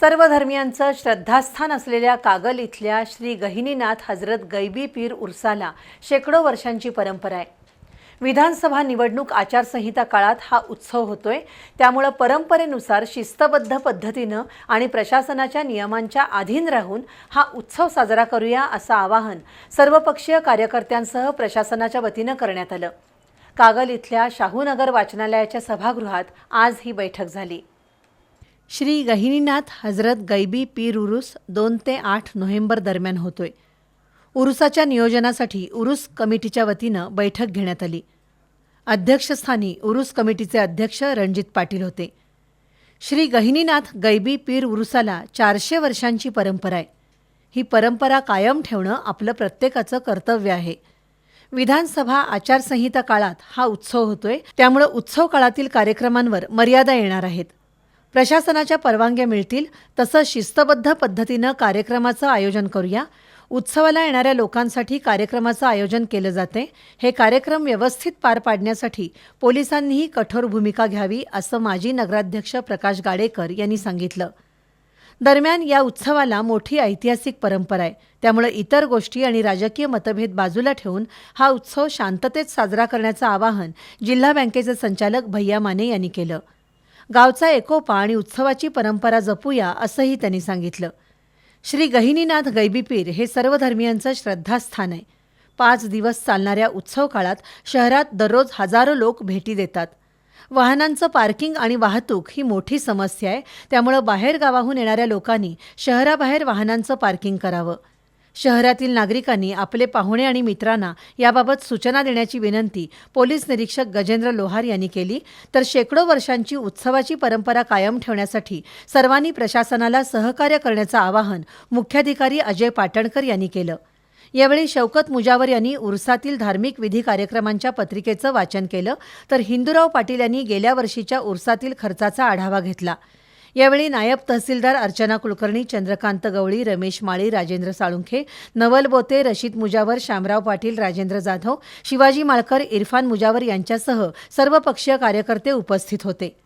सर्व धर्मियांचं श्रद्धास्थान असलेल्या कागल इथल्या श्री गहिनीनाथ हजरत गैबी पीर उर्साला शेकडो वर्षांची परंपरा आहे. विधानसभा निवडणूक आचारसंहिता काळात हा उत्सव होतोय. त्यामुळं परंपरेनुसार शिस्तबद्ध पद्धतीनं आणि प्रशासनाच्या नियमांच्या अधीन राहून हा उत्सव साजरा करूया असं आवाहन सर्वपक्षीय कार्यकर्त्यांसह प्रशासनाच्या वतीनं करण्यात आलं. कागल इथल्या शाहूनगर वाचनालयाच्या सभागृहात आज ही बैठक झाली. श्री गहिनीनाथ हजरत गैबी पीर उरुस दोन ते आठ नोव्हेंबर दरम्यान होतोय. उरुसाच्या नियोजनासाठी उरुस कमिटीच्या वतीनं बैठक घेण्यात आली. अध्यक्षस्थानी उरुस कमिटीचे अध्यक्ष रणजित पाटील होते. श्री गहिनीनाथ गैबी पीर उरुसाला चारशे वर्षांची परंपरा आहे. ही परंपरा कायम ठेवणं आपलं प्रत्येकाचं कर्तव्य आहे. विधानसभा आचारसंहिता काळात हा उत्सव होतोय. त्यामुळे उत्सव काळातील कार्यक्रमांवर मर्यादा येणार आहेत. प्रशासनाच्या परवानग्या मिळतील तसं शिस्तबद्ध पद्धतीनं कार्यक्रमाचं आयोजन करूया. उत्सवाला येणाऱ्या लोकांसाठी कार्यक्रमाचं आयोजन केलं जाते. हे कार्यक्रम व्यवस्थित पार पाडण्यासाठी पोलिसांनीही कठोर भूमिका घ्यावी असं माजी नगराध्यक्ष प्रकाश गाडेकर यांनी सांगितलं. दरम्यान या उत्सवाला मोठी ऐतिहासिक परंपरा आहे. त्यामुळे इतर गोष्टी आणि राजकीय मतभेद बाजूला ठेवून हा उत्सव शांततेत साजरा करण्याचं आवाहन जिल्हा बँकेचे संचालक भैया माने यांनी केलं. गावचा एकोपा आणि उत्सवाची परंपरा जपूया असंही त्यांनी सांगितलं. श्री गहिनीनाथ गैबीपीर हे सर्व धर्मियांचं श्रद्धास्थान आहे. पाच दिवस चालणाऱ्या उत्सव काळात शहरात दररोज हजारो लोक भेटी देतात. वाहनांचं पार्किंग आणि वाहतूक ही मोठी समस्या आहे त्यामुळं बाहेर गावाहून येणाऱ्या लोकांनी शहराबाहेर वाहनांचं पार्किंग करावं. शहरातील नागरिकांनी आपले पाहुणे आणि मित्रांना याबाबत सूचना देण्याची विनंती पोलीस निरीक्षक गजेंद्र लोहार यांनी केली. तर शेकडो वर्षांची उत्सवाची परंपरा कायम ठेवण्यासाठी सर्वांनी प्रशासनाला सहकार्य करण्याचं आवाहन मुख्याधिकारी अजय पाटणकर यांनी केलं. यावेळी शौकत मुजावर यांनी उर्सातील धार्मिक विधी कार्यक्रमांच्या पत्रिकेचं वाचन केलं. तर हिंदूराव पाटील यांनी गेल्या वर्षीच्या उर्सातील खर्चाचा आढावा घेतला. यावेळी नायब तहसीलदार अर्चना कुलकर्णी चंद्रकांत गवळी रमेश माळी राजेंद्र साळुंखे नवल बोते रशीद मुजावर शामराव पाटील राजेंद्र जाधव शिवाजी माळकर इरफान मुजावर यांच्यासह सर्व पक्षीय कार्यकर्ते उपस्थित होते.